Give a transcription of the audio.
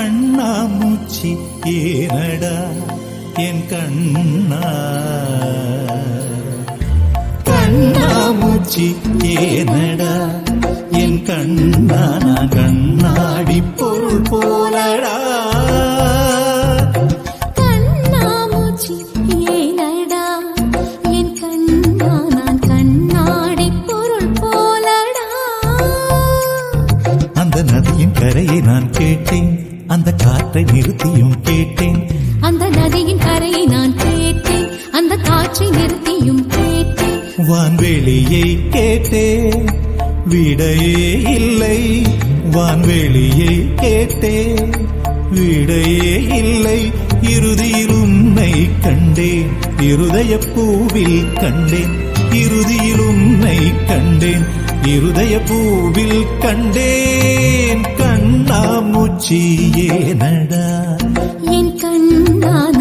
கண்ணாமூச்சி ஏனடா என் கண்ணா. கண்ணாமூச்சி ஏனடா என் கண்ணா நான் கண்ணாடி பொருள் போலடா. கண்ணாமூச்சி ஏனடா என் கண்ணா நான் கண்ணாடி பொருள் போலடா. அந்த நதியின் கரையை நான் கேட்டேன். அந்த காற்றை நிறுத்தியும் கேட்டேன். அந்த நதியின் கரையை நான் கேட்டேன். அந்த காற்றை நிறுத்தியும் கேட்டேன். வான்வெளியை கேட்டேன். விடையே இல்லை. வான்வெளியை கேட்டேன். விடையே இல்லை. இறுதியில் உன்னை கண்டேன். இருதய பூவில் கண்டேன். இறுதியில் உன்னை கண்டேன். இருதய பூவில் கண்டேன். காட்சியே ஏனடா என் கண்ணான